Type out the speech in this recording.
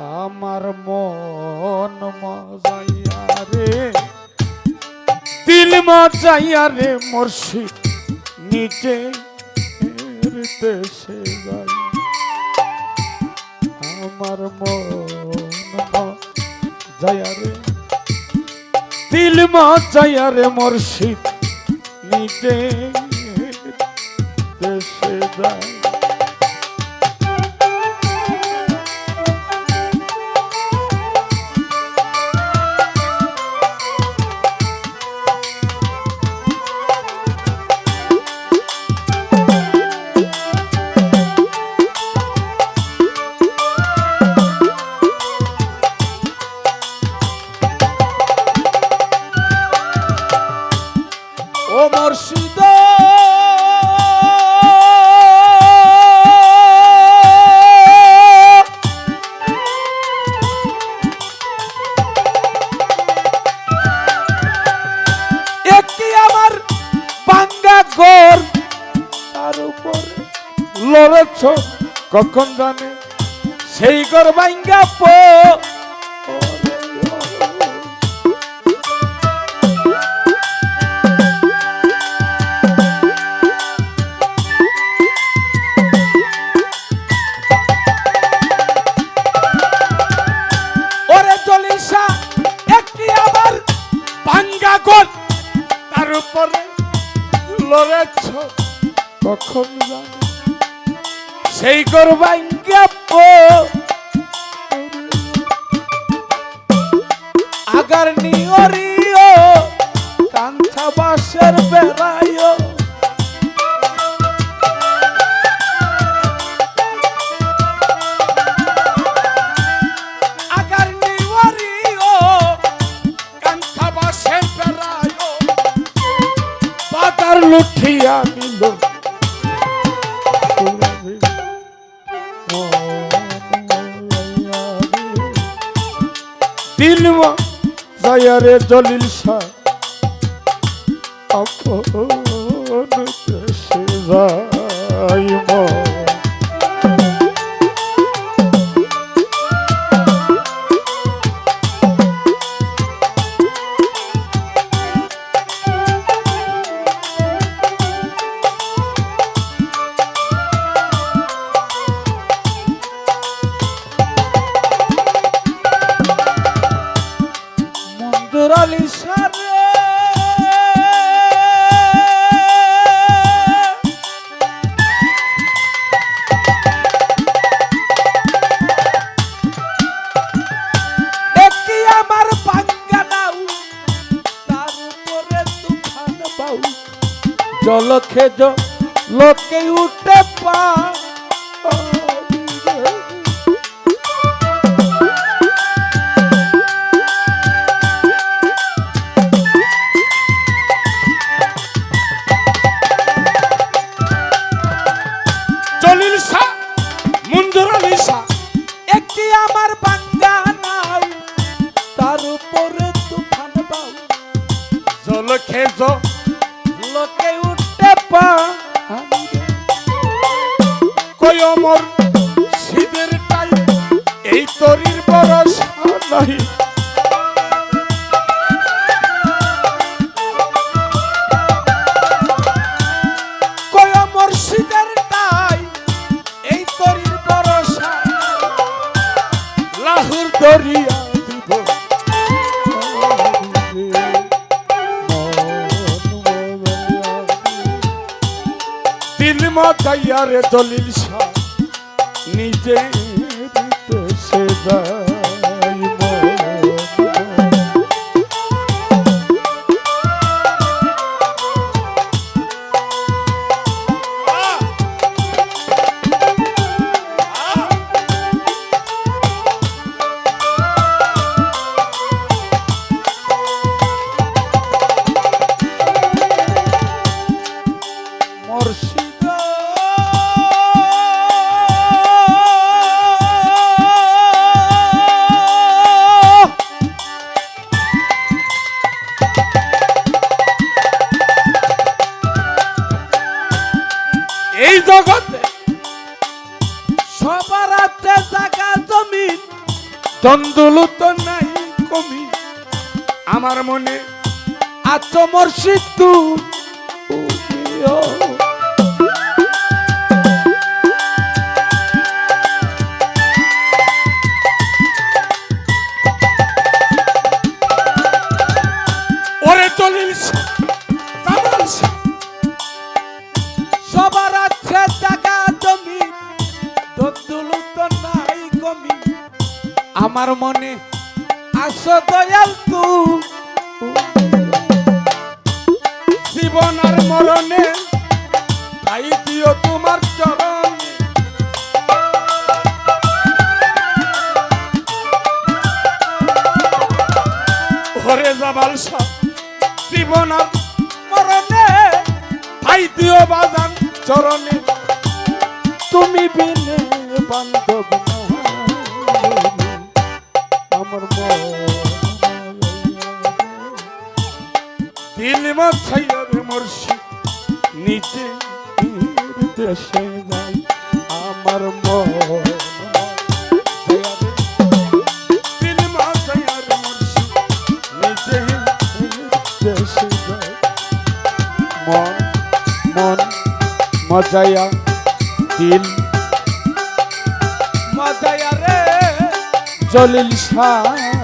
আমার মন মজাইয়া রে। দিল মজাইয়া রে মুর্শিদ নিচে দেশে যাই। আমার মন মজাইয়া রে। দিল মজাইয়া রে মুর্শিদ নিচে দেশে যাই। কখন জানে? সেই গর বাঙ্গা পো ভাঙ্গা তার উপরে লড়েছ কখন জানে? সেই পো। আগার নিয়রিও কাঞ্চা বাসের আগার নিওয়ারিও কান্থা জয়ারে জলিল শাহ। আপন দেশে যাই জল খেজ লোকে উঠে পা। জলিল শাহ মুন্দুর আলী শাহ। একটি আমার বাঙ্গা নাও তার উপরে তুফান বাউ জল খেজ লোকে উঠে পা। কই অমর শীতের টাই এই তরির বরসা নাই। কই দিল রে দলিল নিজে সে যাই তন্দুলু তো নাই কমি। আমার মনে আত্মমর্ষিত তু আমার মনে আস দয়াল তু। জীবন আর মরণে দিও তোমার চরণ। ঘরে যাবার সব জীবন আর মরণে তাই দিও বাজান চরণে। তুমি বিনে বান্ধব দিল মাথাইয়ার মর্ষি নিজে দেশে যাই আমার মন। মন মন মজায়া দিল। মজায়া রে, জলিল শাহ।